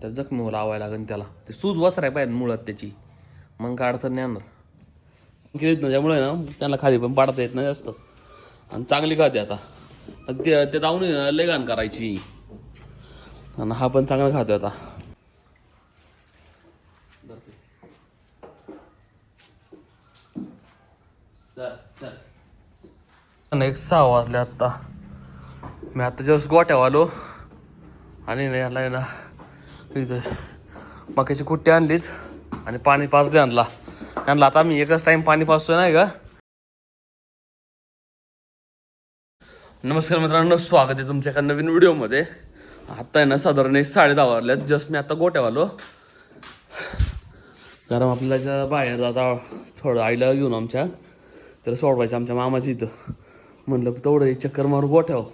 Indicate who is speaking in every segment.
Speaker 1: त्या जखमी लावायला लागेल त्याला. ते सूज वसराय पाहिजे मुळात त्याची. मग काय अडचण नाही येणार. केलीच ना त्यामुळे ना त्यांना खाली पण पाडता येत नाही जास्त. आणि चांगली खाते आता. ते ते जाऊन घाण करायची. आणि हा पण चांगला खातोय आता. एक सहा वाजले आत्ता मी आता जस्ट गोट्यावर आलो. आणि नाही ना मक्याची कुट्टी आणलीत आणि पाणी पाजले आणला. आणला आता मी एकच टाईम पाणी पाजतोय नाही का? नमस्कार मित्रांनो स्वागत आहे तुमच्या एका नवीन व्हिडिओमध्ये. आत्ता आहे ना साधारण एक साडे दहा वाजल्यात. जस्ट मी आता गोट्यावालो कारण आपल्याला ज्या बाहेर जाता थोडं आईला घेऊन आमच्या तर सोडवायचं आमच्या मामाची इथं. म्हणलं तेवढं एक चक्कर मारू गोठ्याव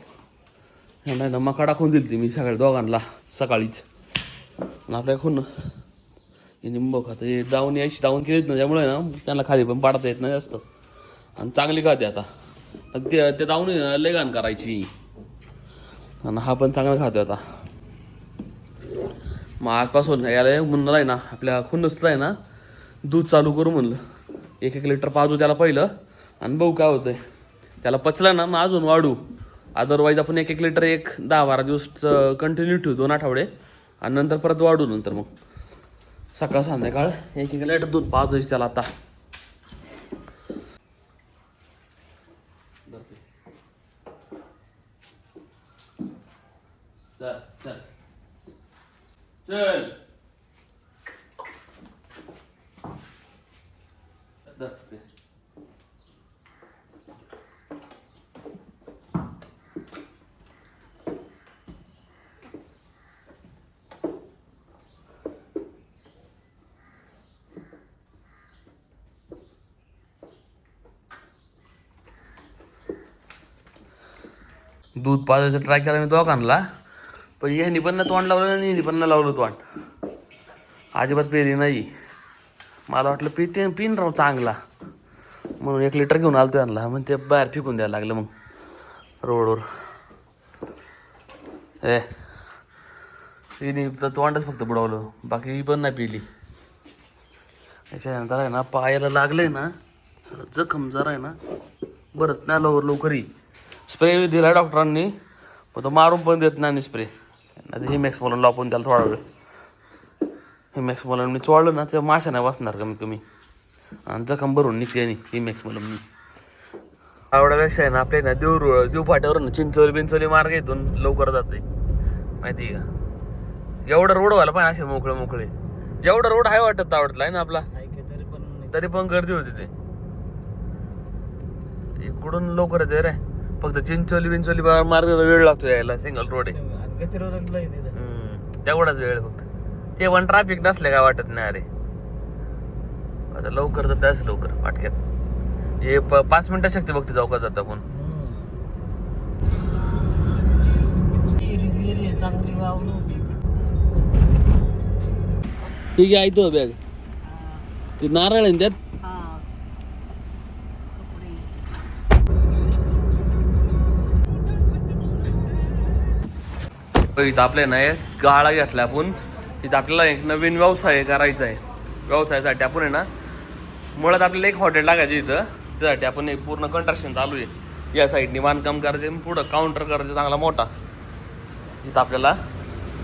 Speaker 1: नाही ना मका टाकून दिली ती मी सगळ्या दोघांना सकाळीच. आपल्या खून निंब खात. हे दावणी यायची दावण केलीच ना त्यामुळे ना त्यांना खाली पण पाडता येत नाही जास्त. आणि चांगली खाते आता. ते ते दावणी लय घाण करायची. आणि हा पण चांगला खातो आता. मग आजपासून याला म्हणलं आहे ना आपल्या खुन्नसला आहे ना दूध चालू करू म्हणलं. एक एक लिटर पाजू त्याला पहिलं. आणि बघू काय होतंय. त्याला पचलं ना मग अजून वाढू. अदरवाईज आपण एक एक लिटर एक दहा बारा दिवस कंटिन्यू ठेवू दोन आठवडे. आणि नंतर परत वाढू नंतर मग. सकाळ संध्याकाळ एक एक लिटर दूध वाजे त्याला आता. चल चल चल. दूध पाजायचं ट्राय केला मी दोघांना. पण ह्यानी पण ना तोंड लावलं आणि पण ना लावलं तोंड. अजिबात पेली नाही. मला वाटलं पिते पिन राव चांगला. म्हणून एक लिटर घेऊन आलो आणला मग ते बाहेर फेकून द्यायला लागलं मग. रोडवर. ए. तिने तर तोंडच फक्त बुडवलं. बाकी ही पण नाही पिली. याच्यानंतर आहे ना पायाला लागलंय ना जखम जरा आहे ना बरं नाही लवकर लवकरही स्प्रे दिला डॉक्टरांनी पण तो मारून पण देत नाही स्प्रे. नाही हे मॅक्स म्हणून लावून त्याला थोडा वेळ. हे मॅक्स म्हणून मी चोळलं ना तेव्हा माशा नाही वाचणार कमीत कमी. आणि जखम भरून निघते आणि ही मॅक्स म्हणून मी. आवड्यापेक्षा आहे ना आपल्या ना देव देव फाट्यावर ना चिंचोली बिंचोली मार्ग इथून लवकर जाते माहिती आहे का? एवढं रोड व्हायला पाहिजे असे मोकळे मोकळे. एवढा रोड आहे वाटत आवडतला आहे ना आपला?
Speaker 2: तरी पण
Speaker 1: तरी पण गर्दी होती ते. इकडून लवकर येते रे. फक्त चिंचोली बिंचोली मार्गाला वेळ लागतो यायला सिंगल रोड आहे. हम्म, तेवढाच वेळ फक्त. ते पण ट्रॅफिक नसले काय वाटत नाही अरे. आता लवकर तर त्याच लवकर वाटक्यात. हे प- पाच मिनिटं शकते बघते चौकात जात आपण ठीक आहे ऐकतो बॅग. ते नारळ आहे त्यात? इथं आपल्या ना एक गाळा घेतला आपण. तिथं आपल्याला एक नवीन व्यवसाय करायचा आहे. व्यवसायासाठी आपण आहे ना मुळात आपल्याला एक हॉटेल टाकायचं इथं. त्यासाठी आपण एक पूर्ण कंट्रक्शन चालू आहे. या साईडनी बांधकाम करायचे पुढं काउंटर करायचं चांगला मोठा. इथं आपल्याला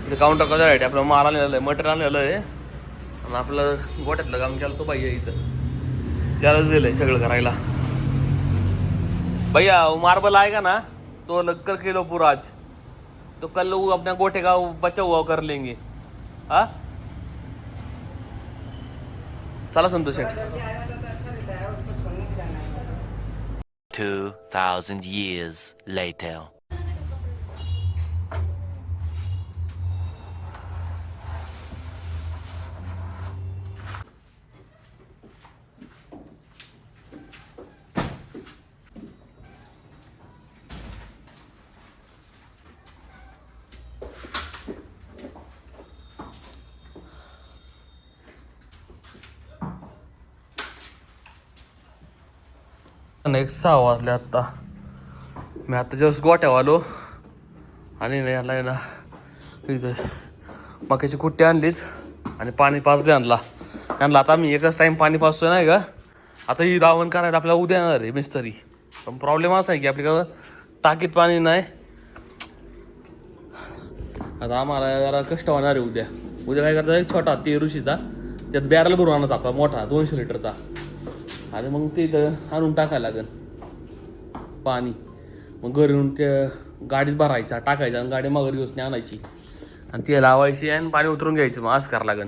Speaker 1: इथं काउंटर करायसाठी आपलं माल आणलेलं आहे मटेरियल आणलेलं आहे. आणि आपलं गोट्यातलं काम केलं तो पाहिजे इथं. त्यालाच दिलंय सगळं करायला. भैया हो, मार्बल आहे का ना? तो लक्कर केलो पुराज आज तो कल लोग अपना गोटे का बचा हुआ कर लेंगे। हाँ? चला Santosh Two
Speaker 3: thousand years later.
Speaker 1: ना एक सहा वाजले आत्ता. मी आता जस्ट गोट्यावर आलो. आणि नाही याला ना इथं मक्याची कुट्टी आणलीत आणि पाणी पाजले आणला आणला आता आम्ही एकच टाईम पाणी पाजतोय नाही का? आता ही दावण करायला आपल्याला उद्या येणार आहे मिस्तरी. पण प्रॉब्लेम असा आहे की आपल्याकडं टाकीत पाणी नाही. आता आम्हाला जरा कष्ट होणार आहे उद्या. उद्या काय करता एक छोटा ते ऋषीचा. त्यात बॅरल भरून आणत आपला मोठा दोनशे लिटरचा. आणि मग ते आणून टाकायला लागेल. पाणी. मग घरी येऊन ते गाडीत भरायचा टाकायचा आणि गाडी माघारी घेऊन आणायची. आणि ती लावायची आणि पाणी उतरून घ्यायचं मग आज करावं लागेल.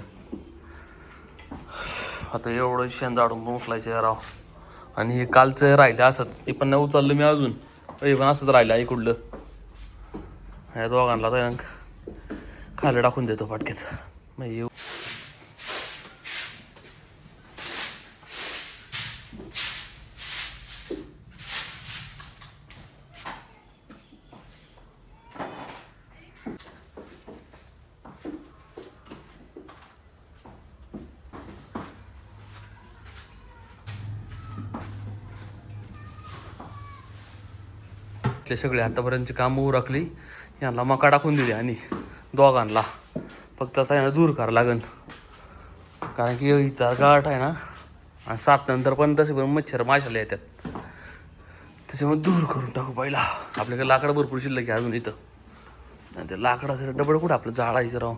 Speaker 1: आता एवढं शेण जाडून उचलायचं राव. आणि हे कालचं राहिलं असंच ते पण नाही उचललं मी अजून. हे पण असंच राहिलं आई कुठलं. ह्या दोघांना तर खाली टाकून देतो फाटक्यात मग येऊ इथले सगळे आतापर्यंतची कामं उरकली. यांना मका टाकून दिली आणि दोघांना फक्त आता यांना दूर करावं लागन कारण की इथं गाठ आहे ना आणि सात नंतर पण तसे पण मच्छर माशाला येतात. त्याच्यामुळे दूर करून टाकू पहिला. आपल्याकडे लाकडं भरपूर शिल्लक आहे अजून इथं. आणि ते लाकडाचं डबड कुठं आपलं जाळायचं राव.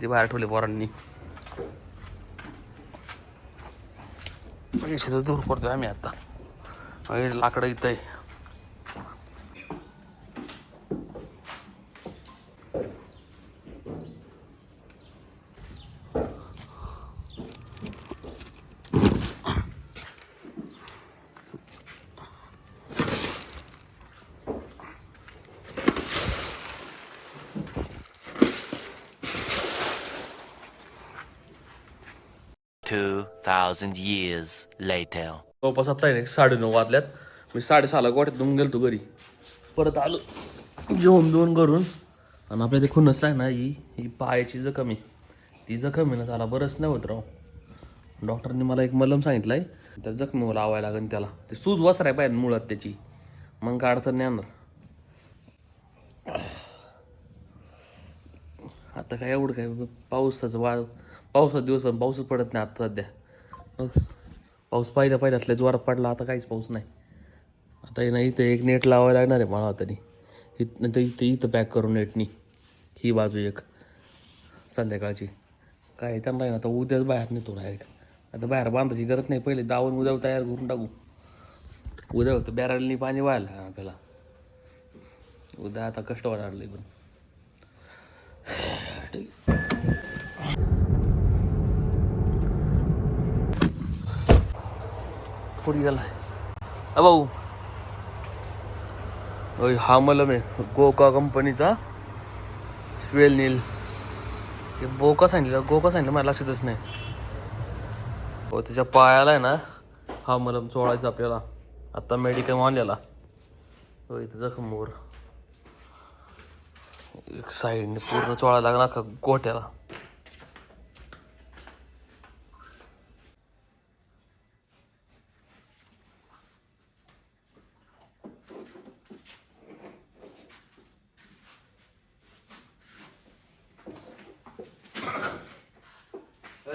Speaker 1: ते बाहेर ठेवले पोरांनी. पैसे तर दूर करतोय आम्ही आता. लाकडं इथं आहे.
Speaker 3: Two thousand years later.
Speaker 1: जवळपास आता आहे साडे नऊ वाजल्यात. मी साडेसहाला गोठ्यातून गेलतो घरी. परत आलो. जेवण दोन करून आणि आपल्या ते खुनस आहे ना ही ही पायाची जखम आहे. ती जखम आहे ना त्याला बरंच नाही होत राव. डॉक्टरने मला एक मलम सांगितलं आहे त्या जखमीवर लावायला लागेल त्याला. ते सूज वसराय पाहिजे मुळात त्याची. मग काय अडचण नाही आणणार. आता काय एवढं काय पावसाचं वा पावसात दिवस पण पाऊसच पडत नाही आता सध्या. मग पाऊस पाहिला पहिला असल्या जोरात पडला आता काहीच पाऊस नाही. आता हे ना इथं एक नेट लावायला लागणार आहे मला तरी इथं तर इथं इथं पॅक करून नेटनी ही बाजू एक. संध्याकाळची. काय त्यांना नाही ना आता उद्याच बाहेर नेतो डायरेक्ट आता बाहेर बांधायची गरज नाही पहिले दावून उद्या तयार करून टाकू. उद्या होतं बॅरलनी पाणी व्हायला आपल्याला. उद्या आता कष्ट होणार पण. ठीक पुढे गेलाय अ भाऊ. हा मलम आहे. गोका कंपनीचा. स्वेल नील. ते बोका सांगितलं गोका सांगितलं मला लक्षातच नाही. हो त्याच्या पायाला आहे ना हा मलम चोळायचा आपल्याला. आता मेडिकल आणलेला. हो इथं जखमवर एक साईडने पूर्ण चोळायला लागला का गोट्याला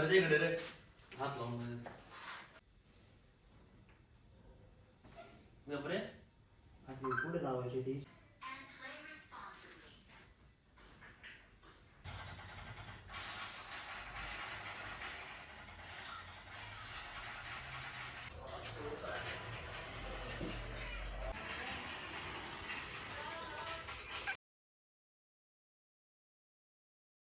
Speaker 1: अरे इकडे